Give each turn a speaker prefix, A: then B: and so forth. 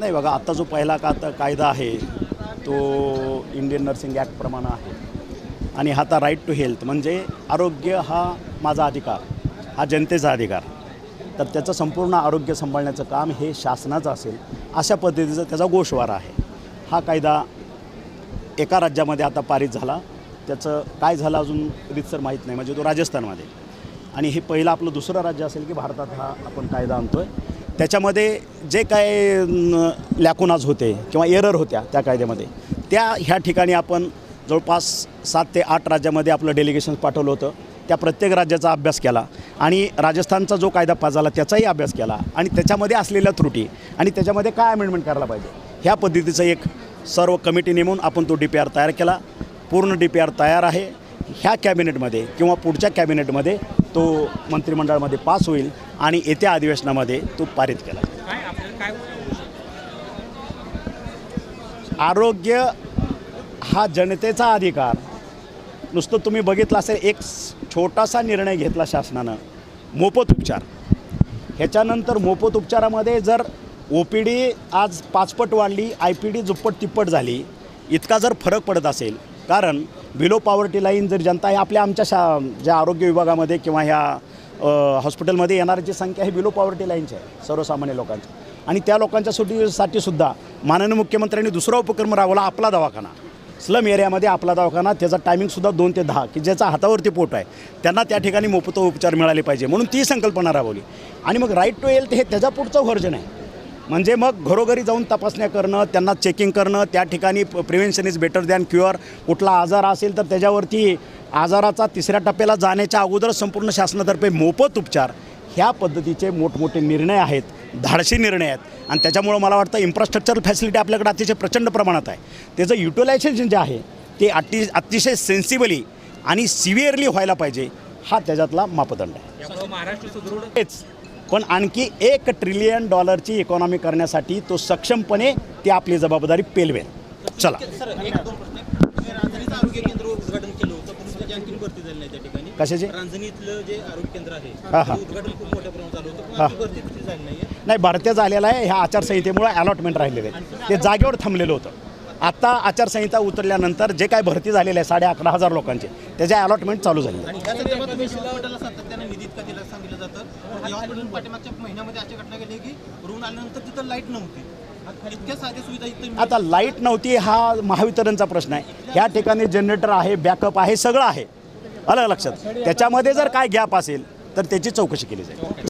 A: नाही बघा आत्ता जो पहिला का कायदा आहे तो इंडियन नर्सिंग ॲक्टप्रमाणे आहे. आणि हा आता राईट टू हेल्थ म्हणजे आरोग्य हा माझा अधिकार हा जनतेचा अधिकार. तर त्याचं संपूर्ण आरोग्य सांभाळण्याचं काम हे शासनाचं असेल अशा पद्धतीचा त्याचा गोषवारा आहे. हा कायदा एका राज्यामध्ये आता पारित झाला. त्याचं काय झालं अजून रितसर माहीत नाही म्हणजे तो राजस्थानमध्ये. आणि हे पहिलं आपलं दुसरं राज्य असेल की भारतात हा आपण कायदा आणतो आहे त्याच्यामध्ये जे काय लॅकुनाज होते किंवा एरर होत्या त्या कायद्यामध्ये त्या ह्या ठिकाणी आपण जवळपास सात ते आठ राज्यामध्ये आपलं डेलिगेशन पाठवलं होतं. त्या प्रत्येक राज्याचा अभ्यास केला आणि राजस्थानचा जो कायदा पास झाला त्याचाही अभ्यास केला आणि त्याच्यामध्ये असलेल्या त्रुटी आणि त्याच्यामध्ये काय अमेंडमेंट करायला पाहिजे ह्या पद्धतीचं एक सर्व कमिटी नेमून आपण तो डी पी आर तयार केला. पूर्ण डी पी आर तयार आहे. ह्या कॅबिनेटमध्ये किंवा पुढच्या कॅबिनेटमध्ये तो मंत्रिमंडळामध्ये पास होईल आणि येत्या अधिवेशनामध्ये तो पारित केला आरोग्य हा जनतेचा अधिकार. नुसतं तुम्ही बघितलं असेल एक छोटासा निर्णय घेतला शासनानं मोफत उपचार. ह्याच्यानंतर मोफत उपचारामध्ये जर ओ पी डी आज पाचपट वाढली आय पी डी दुप्पट तिप्पट झाली इतका जर फरक पडत असेल कारण बिलो पॉवर्टी लाईन जर जनता आहे आपल्या आमच्या शा ज्या आरोग्य विभागामध्ये किंवा ह्या हॉस्पिटलमध्ये येणाऱ्याची संख्या ही बिलो पॉवर्टी लाईनची आहे सर्वसामान्य लोकांची. आणि त्या लोकांच्या सुद्धा माननीय मुख्यमंत्र्यांनी दुसरा उपक्रम राबवला आपला दवाखाना. स्लम एरियामध्ये आपला दवाखाना त्याचा टायमिंगसुद्धा दोन ते दहा की ज्याचा हातावरती पोट आहे त्यांना त्या ठिकाणी मोफत उपचार मिळाले पाहिजे म्हणून ती संकल्पना राबवली. आणि मग राईट टू हेल्थ हे त्याच्या पुढचं व्हर्जन आहे. म्हणजे मग घरोघरी जाऊन तपासण्या करणं त्यांना चेकिंग करणं त्या ठिकाणी prevention is better than cure कुठला आजार असेल तर त्याच्यावरती आजाराचा तिसऱ्या टप्प्याला जाण्याच्या अगोदर संपूर्ण शासनातर्फे मोफत उपचार. ह्या पद्धतीचे मोठमोठे निर्णय आहेत धाडसी निर्णय आहेत. आणि त्याच्यामुळं मला वाटतं इन्फ्रास्ट्रक्चर फॅसिलिटी आपल्याकडे अतिशय प्रचंड प्रमाणात आहे. त्याचं युटिलायझेशन जे आहे ते अति अतिशय सेन्सिबली आणि सिव्हिअरली व्हायला पाहिजे हा त्याच्यातला मापदंड आहे.
B: महाराष्ट्र सुदृढ
A: तेच. पण आणखी एक ट्रिलियन डॉलरची इकॉनॉमी करण्यासाठी तो सक्षमपणे ती आपली जबाबदारी पेलवेल. चला. कशाचे? नाही भारतीय झालेला आहे ह्या आचारसंहितेमुळे अलॉटमेंट राहिलेलं आहे. ते जागेवर थांबलेलं होतं. आता आचारसंहिता उतरल्यानंतर जे काय भरती झालेलं आहे साडे अकरा हजार लोकांचे त्याचे अलॉटमेंट चालू झाले
C: पाठीमागच्या महिन्यामध्ये अशी घटना घडली की रुग्ण आल्यानंतर तिथं लाइट नव्हती.
A: आता लाइट नव्हती हा महावितरणचा प्रश्न आहे. ह्या ठिकाणी जनरेटर आहे बॅकअप आहे सगळं आहे. अलग लक्षात. त्याच्यामध्ये जर काय गॅप असेल तर त्याची चौकशी केली जाईल.